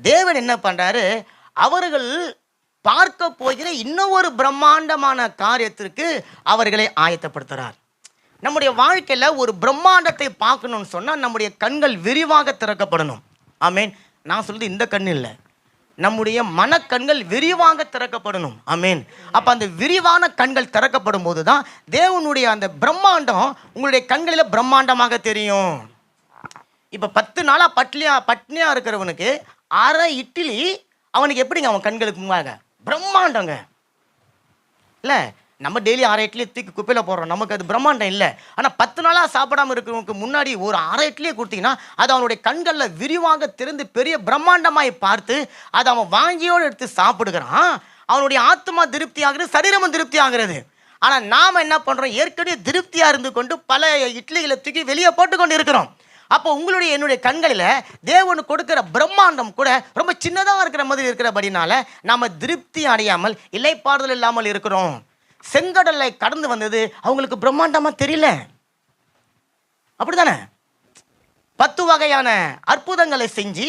தேவன் என்ன பண்ணுறாரு அவர்கள் பார்க்க போகிற இன்னொரு பிரம்மாண்டமான காரியத்திற்கு அவர்களை ஆயத்தப்படுத்துகிறார் நம்முடைய வாழ்க்கையில் ஒரு பிரம்மாண்டத்தை பார்க்கணும்னு சொன்னால் நம்முடைய கண்கள் விரிவாக திறக்கப்படணும். ஆமீன். நான் சொல்கிறது இந்த கண் இல்லை. நம்முடைய மனக்கண்கள் விரிவாக திறக்கப்படணும். அமீன் அப்போ அந்த விரிவான கண்கள் திறக்கப்படும் போது தான் தேவனுடைய அந்த பிரம்மாண்டம் உங்களுடைய கண்களில் பிரம்மாண்டமாக தெரியும். இப்போ பத்து நாளாக பட்லியா பட்னியா இருக்கிறவனுக்கு அரை இட்லி அவனுக்கு எப்படிங்க அவன் கண்களுக்கு முன்னாங்க பிரம்மாண்டங்க. இல்லை நம்ம டெய்லி அரை இட்லியை தூக்கி குப்பையில் போடுறோம். நமக்கு அது பிரம்மாண்டம் இல்லை. ஆனால் பத்து நாளாக சாப்பிடாம இருக்கிறவனுக்கு முன்னாடி ஒரு அரை இட்லியை கொடுத்தீங்கன்னா அது அவனுடைய கண்களில் விரிவாக திறந்து பெரிய பிரம்மாண்டமாய் பார்த்து அதை அவன் வாங்கியோடு எடுத்து சாப்பிடுகிறான். அவனுடைய ஆத்மா திருப்தி ஆகுறது சரீரமும் திருப்தி ஆகிறது ஆனால் நாம் என்ன பண்ணுறோம் ஏற்கனவே திருப்தியாக இருந்து கொண்டு பல இட்லிகளை தூக்கி வெளியே போட்டுக்கொண்டு இருக்கிறோம். அப்போ உங்களுடைய என்னுடைய கண்களில் தேவனு கொடுக்கிற பிரம்மாண்டம் கூட ரொம்ப சின்னதாக இருக்கிற மாதிரி இருக்கிறபடினால நம்ம திருப்தி அடையாமல் இலைப்பாடுதல் இல்லாமல் இருக்கிறோம். செங்கடலை கடந்து வந்தது அவங்களுக்கு பிரம்மாண்டமாக தெரியல. அப்படிதானே பத்து வகையான அற்புதங்களை செஞ்சு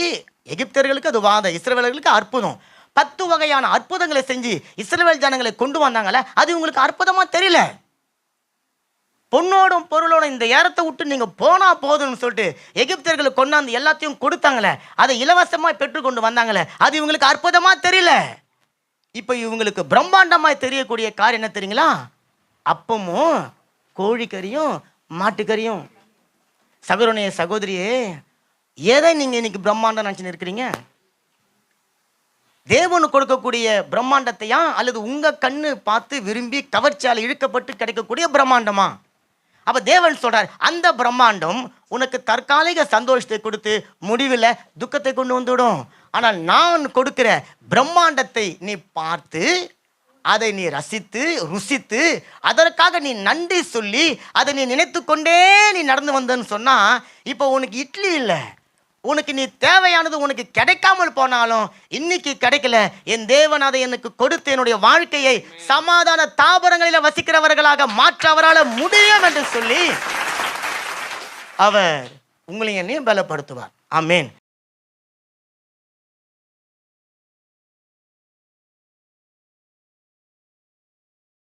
எகிப்தர்களுக்கு அது வாத இஸ்ரவேலர்களுக்கு அற்புதம். பத்து வகையான அற்புதங்களை செஞ்சு இஸ்ரேல் ஜனங்களை கொண்டு வந்தாங்களே அது உங்களுக்கு அற்புதமாக தெரியல. பொண்ணோடும் பொருளோடும் இந்த ஏரத்தை விட்டு நீங்கள் போனால் போதும்னு சொல்லிட்டு எகிப்தியர்களுக்கு கொண்டாந்து எல்லாத்தையும் கொடுத்தாங்களே அதை இலவசமாக பெற்றுக்கொண்டு வந்தாங்களே அது இவங்களுக்கு அற்புதமாக தெரியல. இப்போ இவங்களுக்கு பிரம்மாண்டமாக தெரியக்கூடிய காரியம் என்ன தெரியுங்களா? அப்பமும் கோழிக்கறியும் மாட்டுக்கறியும். சகோதரனைய சகோதரியே எதை நீங்கள் இன்னைக்கு பிரம்மாண்டம் நினச்சின்னு இருக்கிறீங்க? தேவனு கொடுக்கக்கூடிய பிரம்மாண்டத்தையா? அல்லது உங்கள் கண்ணு பார்த்து விரும்பி கவர்ச்சியால் இழுக்கப்பட்டு கிடைக்கக்கூடிய பிரம்மாண்டமா? அப்போ தேவன் சொல்கிறார் அந்த பிரம்மாண்டம் உனக்கு தற்காலிக சந்தோஷத்தை கொடுத்து முடிவில் துக்கத்தை கொண்டு வந்துவிடும் ஆனால் நான் கொடுக்கிற பிரம்மாண்டத்தை நீ பார்த்து அதை நீ ரசித்து ருசித்து அதற்காக நீ நன்றி சொல்லி அதை நீ நினைத்து கொண்டே நீ நடந்து வந்தன்னு சொன்னால் இப்போ உனக்கு இட்லி இல்லை. உனக்கு நீ தேவையானது உனக்கு கிடைக்காமல் போனாலும் இன்னைக்கு கிடைக்கல. என் தேவன் அதை எனக்கு கொடுத்து என்னுடைய வாழ்க்கையை சமாதான தாபரங்களில் வசிக்கிறவர்களாக மாற்ற அவரால் முடியும் என்று சொல்லி அவர் உங்களை என்னையும் பலப்படுத்துவார். ஆமேன்.